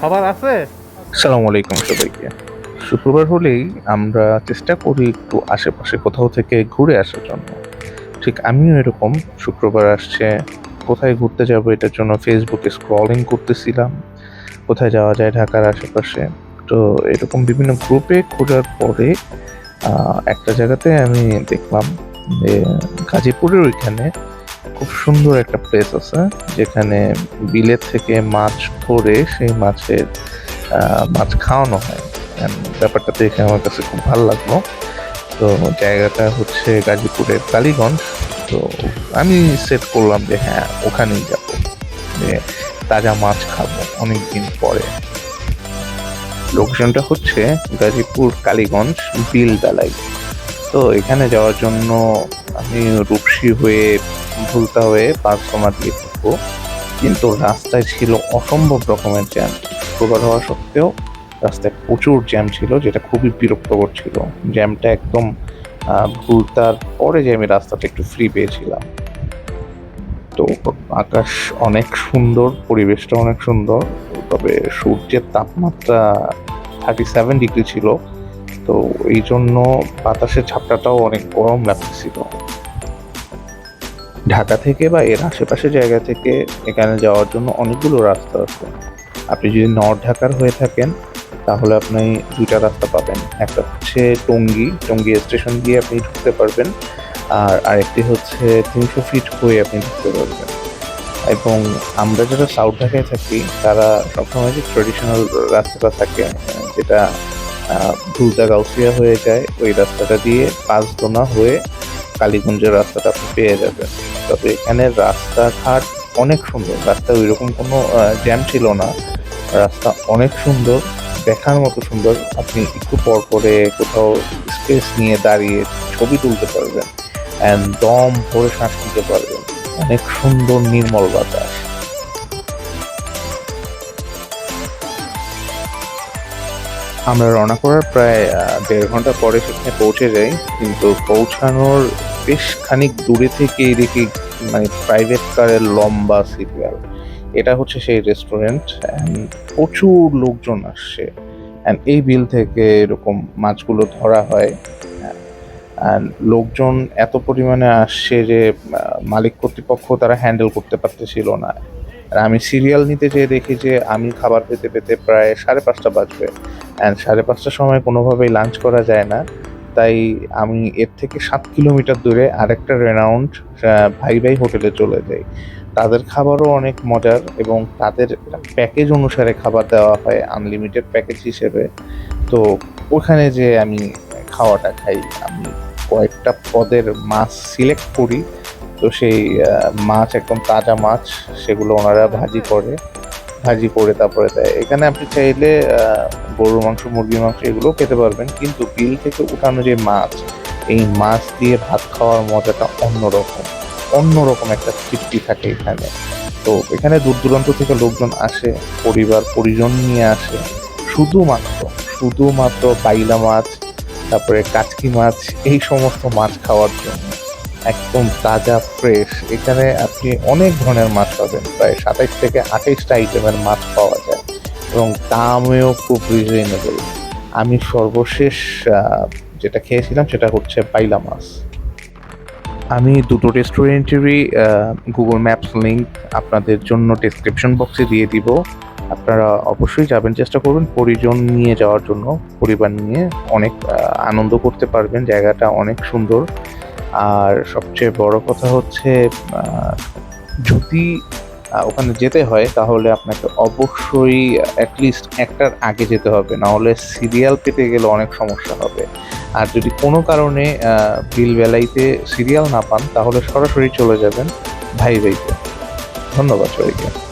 খাবার আছে? সালাম আলাইকুম সবাইকে। শুক্রবার হলেই আমরা চেষ্টা করি একটু আশেপাশে কোথাও থেকে ঘুরে আসার জন্য। ঠিক আমিও এরকম, শুক্রবার আসছে, কোথায় ঘুরতে যাব এটার জন্য ফেসবুকে স্ক্রলিং করতেছিলাম, কোথায় যাওয়া যায় ঢাকার আশেপাশে। তো এরকম বিভিন্ন গ্রুপে খোঁজার পরে একটা জায়গাতে আমি দেখলাম যে গাজীপুরের ওইখানে খুব সুন্দর একটা প্লেস আছে, যেখানে বিলেত থেকে মাছ ধরে সেই মাছের মাছ খাওয়ানো হয়। ব্যাপারটা দেখে আমার কাছে খুব ভালো লাগল। তো জায়গাটা হচ্ছে গাজীপুরের কালীগঞ্জ। তো আমি সেট করলাম যে হ্যাঁ ওখানেই যাব। যে তাজা মাছ খাব অনেক দিন পরে। লোকেশনটা হচ্ছে গাজীপুর কালীগঞ্জ বিল বেলায় তো এখানে যাওয়ার জন্য আমি রূপসী হয়ে ভুলতা হয়ে পাঁচসমা দিয়ে থাকব কিন্তু রাস্তায় ছিল অসম্ভব রকমের জ্যাম শুক্রবার হওয়া সত্ত্বেও রাস্তায় প্রচুর জ্যাম ছিল, যেটা খুবই বিরক্তকর ছিল। জ্যামটা একদম ভুলতার পরে যে আমি রাস্তাটা একটু ফ্রি পেয়েছিলাম। তো আকাশ অনেক সুন্দর পরিবেশটা অনেক সুন্দর। তবে সূর্যের তাপমাত্রা থার্টি সেভেন ডিগ্রি ছিল। তো এই জন্য বাতাসের ঝাপটাটাও অনেক গরম লাগতেছিল। ঢাকা থেকে বা এর আশেপাশে জায়গা থেকে এখানে যাওয়ার জন্য অনেকগুলো রাস্তা আছে। আপনি যদি নর্থ ঢাকার হয়ে থাকেন, তাহলে আপনি দুইটা রাস্তা পাবেন। একটা হচ্ছে টঙ্গী টঙ্গী স্টেশন দিয়ে আপনি ঢুকতে পারবেন। আর আরেকটি হচ্ছে তিনশো ফিট হয়ে আপনি ঢুকতে পারবেন। এবং আমরা যারা সাউথ ঢাকায় থাকি, তারা সবসময় যে ট্রেডিশনাল রাস্তাটা থাকে, যেটা ভুলতা গাউসিয়া হয়ে যায়, ওই রাস্তাটা দিয়ে পাঁচদোনা হয়ে কালীগঞ্জের রাস্তাটা আপনি পেয়ে যাবেন। তবে এখানে রাস্তাঘাট অনেক সুন্দর। রাস্তা ওই রকম কোনো জ্যাম ছিল না। রাস্তা অনেক সুন্দর, দেখার মতো সুন্দর। আপনি একটু পর পরে কোথাও স্পেস নিয়ে দাঁড়িয়ে ছবি তুলতে পারবেন। অ্যান্ড দম ভরে শ্বাস নিতে পারবেন। অনেক সুন্দর নির্মল বাতাস। আমরা রওনা করার প্রায় দেড় ঘণ্টা পরে সেখানে পৌঁছে যাই, কিন্তু পৌঁছানোর বেশ খানিক দূরে থেকেই দেখি মানে প্রাইভেট কারের লম্বা সিরিয়াল। এটা হচ্ছে সেই রেস্টুরেন্ট প্রচুর লোকজন আসছে অ্যান্ড এই বিল থেকে এরকম মাছগুলো ধরা হয়। লোকজন এত পরিমাণে আসছে যে মালিক কর্তৃপক্ষ তারা হ্যান্ডেল করতে পারতেছিল না। আর আমি সিরিয়াল নিতে যেয়ে দেখি যে, আমি খাবার পেতে পেতে প্রায় সাড়ে পাঁচটা বাজবে। অ্যান্ড সাড়ে পাঁচটার সময় কোনোভাবেই লাঞ্চ করা যায় না। তাই আমি এর থেকে সাত কিলোমিটার দূরে আরেকটা রেনাউন্ড ভাই ভাই হোটেলে চলে যাই। তাদের খাবারও অনেক মজার এবং তাদের প্যাকেজ অনুসারে খাবার দেওয়া হয় আনলিমিটেড প্যাকেজ হিসেবে। তো ওখানে যে আমি খাওয়াটা খাই, আমি কয়েকটা পদের মাছ সিলেক্ট করি। তো সেই মাছ, একদম তাজা মাছ, সেগুলো ওনারা ভাজি করে। ভাজি করে তারপরে দেয়। এখানে আপনি চাইলে গরুর মাংস, মুরগির মাংস এগুলো খেতে পারবেন। কিন্তু বিল থেকে উঠানো যে মাছ, এই মাছ দিয়ে ভাত খাওয়ার মজাটা অন্যরকম। অন্যরকম একটা তৃপ্তি থাকে এখানে। তো এখানে দূর দূরান্ত থেকে লোকজন আসে, পরিবার, পরিজন নিয়ে আসে। শুধুমাত্র শুধুমাত্র বাইলা মাছ, তারপরে কাচকি মাছ, এই সমস্ত মাছ খাওয়ার জন্য। একদম তাজা, ফ্রেশ। এখানে আপনি অনেক ধরনের মাছ পাবেন। প্রায় সাতাইশ থেকে আঠাইশটা আইটেমের মাছ পাওয়া যায়। এবং দামেও খুব রিজনেবল আমি সর্বশেষ যেটা খেয়েছিলাম সেটা হচ্ছে বাইলা মাছ। আমি দুটো রেস্টুরেন্টেরই গুগল ম্যাপস লিঙ্ক আপনাদের জন্য ডেসক্রিপশন বক্সে দিয়ে দিব। আপনারা অবশ্যই যাবেন, চেষ্টা করবেন পরিজন নিয়ে যাওয়ার জন্য, পরিবার নিয়ে অনেক আনন্দ করতে পারবেন, জায়গাটা অনেক সুন্দর। আর সবচেয়ে বড় কথা হচ্ছে যদি ওখানে যেতে হয়, তাহলে আপনাকে অবশ্যই অ্যাটলিস্ট একটার আগে যেতে হবে। নাহলে সিরিয়াল পেতে গেলে অনেক সমস্যা হবে। আর যদি কোনো কারণে বিল বেলাইতে সিরিয়াল না পান, তাহলে সরাসরি চলে যাবেন ভাই ভাইতে ধন্যবাদ সবাইকে।